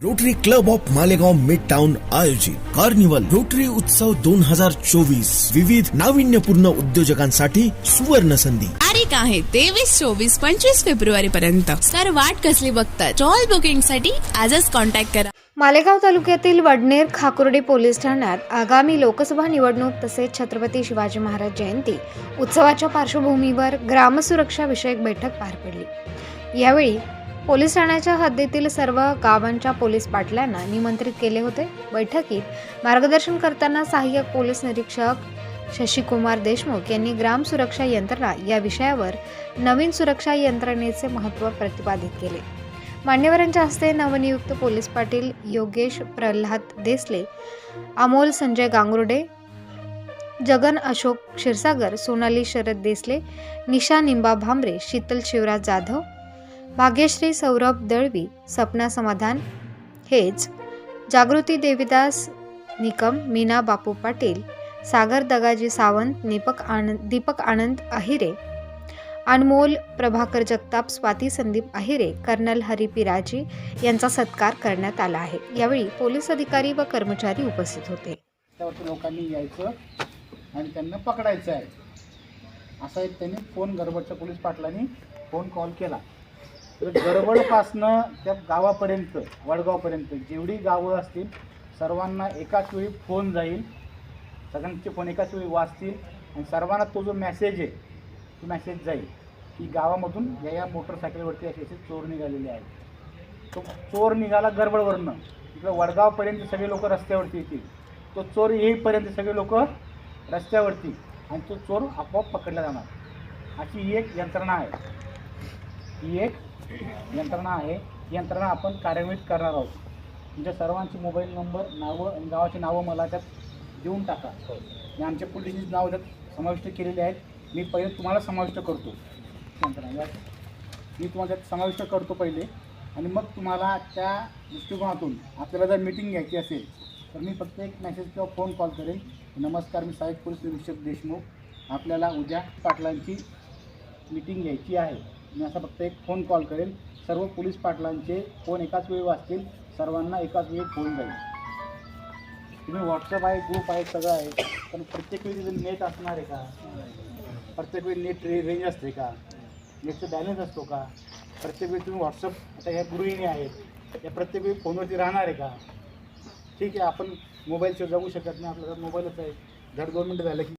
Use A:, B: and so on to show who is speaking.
A: Rotary club of Malegaon mid town आयोजित carnival rotary उत्सव दोन हजार चोवीस. विविध नाविन्यपूर्ण उद्योजकांसाठी सुवर्ण संधी.
B: तारीख आहे तेवीस चोवीस पंचवीस फेब्रुवारी पर्यंत तर वाट कसली बघतात? स्टॉल बुकिंगसाठी आजच कॉन्टॅक्ट करा.
C: मालेगाव तालुक्यातील वडनेर खाकुर्डी पोलीस ठाण्यात आगामी लोकसभा निवडणूक तसेच छत्रपती शिवाजी महाराज जयंती उत्सवाच्या पार्श्वभूमीवर ग्रामसुरक्षा विषयक बैठक पार पडली. यावेळी पोलीस ठाण्याच्या हद्दीतील सर्व गावांच्या पोलीस पाटलांना निमंत्रित केले होते. बैठकीत मार्गदर्शन करताना सहाय्यक पोलीस निरीक्षक शशिकुमार देशमुख यांनी ग्राम सुरक्षा यंत्रणा या विषयावर नवीन सुरक्षा यंत्रणेचे महत्त्व प्रतिपादित केले. मान्यवरांच्या हस्ते नवनियुक्त पोलीस पाटील योगेश प्रल्हाद देसले अमोल संजय गांगुर्डे जगन अशोक क्षीरसागर सोनाली शरद देसले निशा निंबा भांबरे शीतल शिवराज जाधव भाग्यश्री सौरभ दळवी सपना समाधान हेच. जागृती देवीदास निकम मीना बापू पाटील सागर दगाजी सावंत दीपक आनंद दीपक आनंद अहिरे अनमोल प्रभाकर जगताप स्वाती संदीप अहिरे कर्नल हरी पिराजी यांचा सत्कार करण्यात आला आहे. यावेळी पोलीस अधिकारी व कर्मचारी उपस्थित होते.
D: लोकांनी यायचं आणि त्यांना पकडायचं आहे. असा एक त्यांनी फोन गरबडच्या पोलीस पाटलांनी फोन कॉल केला. तर गरबडपासनं त्या गावापर्यंत वडगावपर्यंत जेवढी गावं असतील सर्वांना एकाच वेळी फोन जाईल. सगळ्यांचे फोन एकाच वेळी वाचतील आणि सर्वांना तो जो मेसेज आहे तो मेसेज जाईल. की गावामधून या या मोटरसायकलवरती असे असे चोर निघालेले आहेत तो चोर निघाला गरबडवरनं इकडं वडगावपर्यंत सगळे लोक रस्त्यावरती येतील. तो चोर येईपर्यंत सगळे लोक रस्त्यावरती. आणि तो चोर आपोआप पकडला जाणार. अशी ही एक यंत्रणा आहे. ही एक यंत्रणा आहे. ही यंत्रणा आपण कार्यान्वित करणार आहोत. तुमच्या सर्वांचे मोबाईल नंबर नावं आणि गावाची नावं मला त्यात देऊन टाका. आणि आमच्या पोलिसांची नावं त्यात समाविष्ट केलेली आहेत. मी पहिले तुम्हाला समाविष्ट करतो. यंत्रणा यात मी तुम्हाला त्यात समाविष्ट करतो पहिले. आणि मग तुम्हाला त्या दृष्टिकोनातून आपल्याला जर मीटिंग घ्यायची असेल तर मी फक्त एक मेसेज किंवा फोन कॉल करेन. नमस्कार मी सहाय्यक पोलीस निरीक्षक देशमुख. आपल्याला उद्या पाटलांची मीटिंग घ्यायची आहे. मी असा फक्त एक फोन कॉल करेन सर्व पोलीस पाटलांचे फोन एकाच वेळी वाचतील. सर्वांना एकाच वेळी फोन जाईल. तुम्ही व्हॉट्सअप आहे ग्रुप आहे सगळं आहे. पण प्रत्येक वेळी तिथं नेट असणार आहे का? प्रत्येक वेळी नेट रे रेंज असते का? नेटचा बॅलन्स असतो का? प्रत्येक वेळी तुम्ही व्हॉट्सअप आता ह्या गृहिणी आहेत. या प्रत्येक वेळी फोनवरती राहणार आहे का? ठीक आहे आपण मोबाईलशिवाय जगू शकत नाही. आपल्याला मोबाईलच आहे. धड दोन मिनटं झालं की